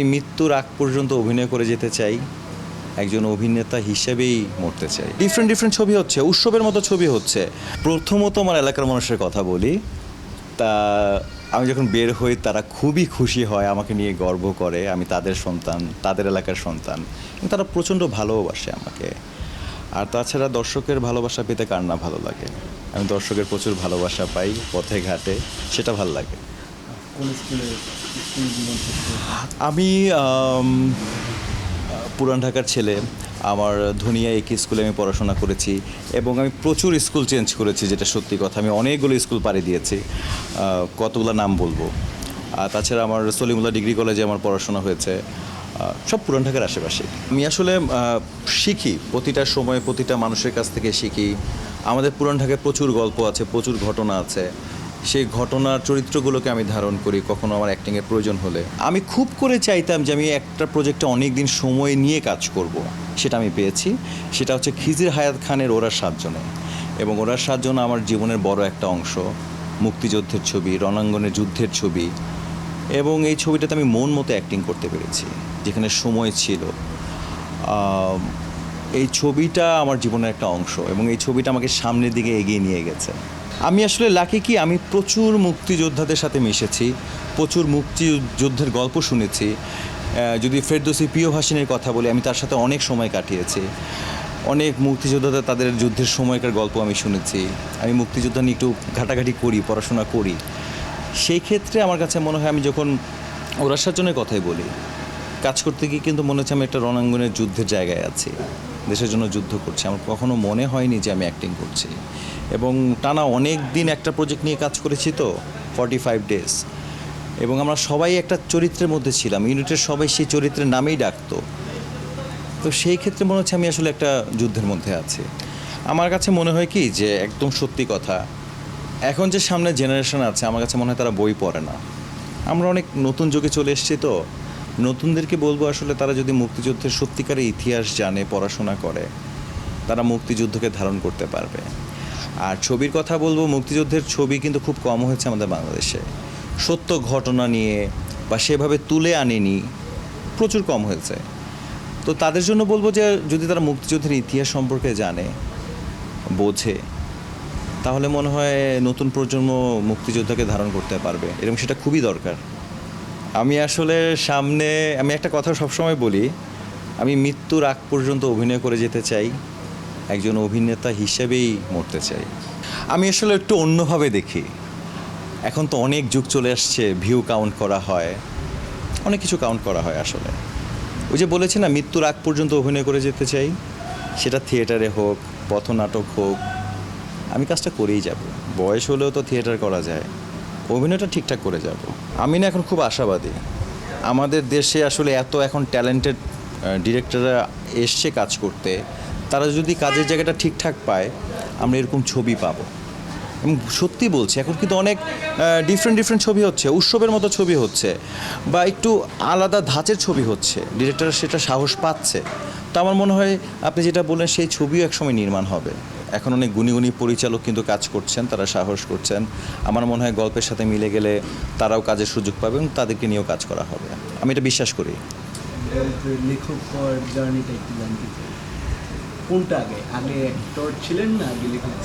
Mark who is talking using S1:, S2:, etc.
S1: আমি মৃত্যুর আগ পর্যন্ত অভিনয় করে যেতে চাই, একজন অভিনেতা হিসেবেই মরতে চাই। ডিফারেন্ট ডিফারেন্ট ছবি হচ্ছে, উৎসবের মতো ছবি হচ্ছে। প্রথমত আমার এলাকার মানুষের কথা বলি। তা, আমি যখন বের হই, তারা খুবই খুশি হয়, আমাকে নিয়ে গর্ব করে, আমি তাদের সন্তান, তাদের এলাকার সন্তান। তারা প্রচণ্ড ভালোবাসে আমাকে। আর তাছাড়া দর্শকের ভালোবাসা পেতে কার না ভালো লাগে? আমি দর্শকের প্রচুর ভালোবাসা পাই, পথে ঘাটে, সেটা ভালো লাগে। আমি পুরান ঢাকার ছেলে। আমার ধনিয়া একই স্কুলে আমি পড়াশোনা করেছি এবং আমি প্রচুর স্কুল চেঞ্জ করেছি, যেটা সত্যি কথা। আমি অনেকগুলো স্কুল পাড়ি দিয়েছি। কতগুলো নাম বলব। তাছাড়া আমার সলিমুল্লাহ ডিগ্রি কলেজে আমার পড়াশোনা হয়েছে। সব পুরান ঢাকার আশেপাশে। আমি আসলে শিখি। প্রতিটা সময়ে প্রতিটা মানুষের কাছ থেকে শিখি। আমাদের পুরান ঢাকায় প্রচুর গল্প আছে, প্রচুর ঘটনা আছে। সেই ঘটনার চরিত্রগুলোকে আমি ধারণ করি, কখনো আমার অ্যাক্টিংয়ের প্রয়োজন হলে। আমি খুব করে চাইতাম যে আমি একটা প্রজেক্টে অনেক দিন সময় নিয়ে কাজ করব। সেটা আমি পেয়েছি। সেটা হচ্ছে খিজির হায়াত খানের ওরা সাতজনে। এবং ওরা সাতজন আমার জীবনের বড় একটা অংশ। মুক্তিযুদ্ধের ছবি, রণাঙ্গনের যুদ্ধের ছবি। এবং এই ছবিটাতে আমি মন মতো অ্যাক্টিং করতে পেরেছি, যেখানে সময় ছিল। এই ছবিটা আমার জীবনের একটা অংশ এবং এই ছবিটা আমাকে সামনের দিকে এগিয়ে নিয়ে গেছে। আমি আসলে লাকি কি? আমি প্রচুর মুক্তিযোদ্ধাদের সাথে মিশেছি, প্রচুর মুক্তিযুদ্ধের গল্প শুনেছি। যদি ফেরদোসি প্রিয় ভাসিনের কথা বলি, আমি তার সাথে অনেক সময় কাটিয়েছি। অনেক মুক্তিযোদ্ধাদের তাদের যুদ্ধের সময়কার গল্প আমি শুনেছি। আমি মুক্তিযোদ্ধা নিয়ে একটু ঘাটাঘাটি করি, পড়াশোনা করি। সেই ক্ষেত্রে আমার কাছে মনে হয়, আমি যখন ওরার সাজনের কথাই বলি, কাজ করতে গিয়ে কিন্তু মনে হচ্ছে আমি একটা রণাঙ্গনের যুদ্ধের জায়গায় আছি। দেশের জন্য যুদ্ধ করছি। আমার কখনো মনে হয়নি যে আমি অ্যাক্টিং করছি। এবং টানা অনেক দিন একটা প্রজেক্ট নিয়ে কাজ করেছি তো ফর্টি ফাইভ ডেজ এবং আমরা সবাই একটা চরিত্রের মধ্যে ছিলাম। ইউনিটের সবাই সেই চরিত্রের নামেই ডাকতো। তো সেই ক্ষেত্রে মনে হচ্ছে আমি আসলে একটা যুদ্ধের মধ্যে আছি। আমার কাছে মনে হয় কি যে একদম সত্যি কথা, এখন যে সামনে জেনারেশন আছে, আমার কাছে মনে হয় তারা বই পড়ে না। আমরা অনেক নতুন যুগে চলে এসেছি তো নতুনদেরকে বলব আসলে তারা যদি মুক্তিযুদ্ধের সত্যিকারের ইতিহাস জানে, পড়াশোনা করে, তারা মুক্তিযুদ্ধকে ধারণ করতে পারবে। আর ছবির কথা বলব, মুক্তিযুদ্ধের ছবি কিন্তু খুব কম হয়েছে আমাদের বাংলাদেশে। সত্য ঘটনা নিয়ে বা সেভাবে তুলে আনেনি, প্রচুর কম হয়েছে। তো তাদের জন্য বলব যে, যদি তারা মুক্তিযুদ্ধের ইতিহাস সম্পর্কে জানে, বোঝে, তাহলে মনে হয় নতুন প্রজন্ম মুক্তিযোদ্ধাকে ধারণ করতে পারবে। এবং সেটা খুবই দরকার। আমি আসলে সামনে, আমি একটা কথা সবসময় বলি, আমি মৃত্যুর আগ পর্যন্ত অভিনয় করে যেতে চাই, একজন অভিনেতা হিসেবেই মরতে চাই। আমি আসলে একটু অন্যভাবে দেখি। এখন তো অনেক যুগ চলে আসছে ভিউ কাউন্ট করা হয়, অনেক কিছু কাউন্ট করা হয় আসলে। ওই যে বলেছি না, মৃত্যুর আগ পর্যন্ত অভিনয় করে যেতে চাই, সেটা থিয়েটারে হোক, পথনাটক হোক, আমি কাজটা করেই যাব। বয়স হলেও তো থিয়েটার করা যায়। অভিনয়টা ঠিকঠাক করে যাব। আমি না এখন খুব আশাবাদী। আমাদের দেশে আসলে এত এখন ট্যালেন্টেড ডিরেক্টররা এসছে কাজ করতে। তারা যদি কাজের জায়গাটা ঠিকঠাক পায়, আমরা এরকম ছবি পাবো। এবং সত্যি বলছি, এখন কিন্তু অনেক ডিফারেন্ট ডিফারেন্ট ছবি হচ্ছে। উৎসবের মতো ছবি হচ্ছে। বা একটু আলাদা ধাঁচের ছবি হচ্ছে। ডিরেক্টর সেটা সাহস পাচ্ছে। তো আমার মনে হয়, আপনি যেটা বললেন, সেই ছবিও একসময় নির্মাণ হবে। এখন অনেক গুণী গুণী পরিচালক কিন্তু কাজ করছেন, তারা সাহস করছেন। আমার মনে হয় গল্পের সাথে মিলে গেলে তারাও কাজের সুযোগ পাবে এবং তাদেরকে নিয়েও কাজ করা হবে। আমি এটা বিশ্বাস করি।
S2: কোনটা আগে? আগে ছিলেন না আগে লেখক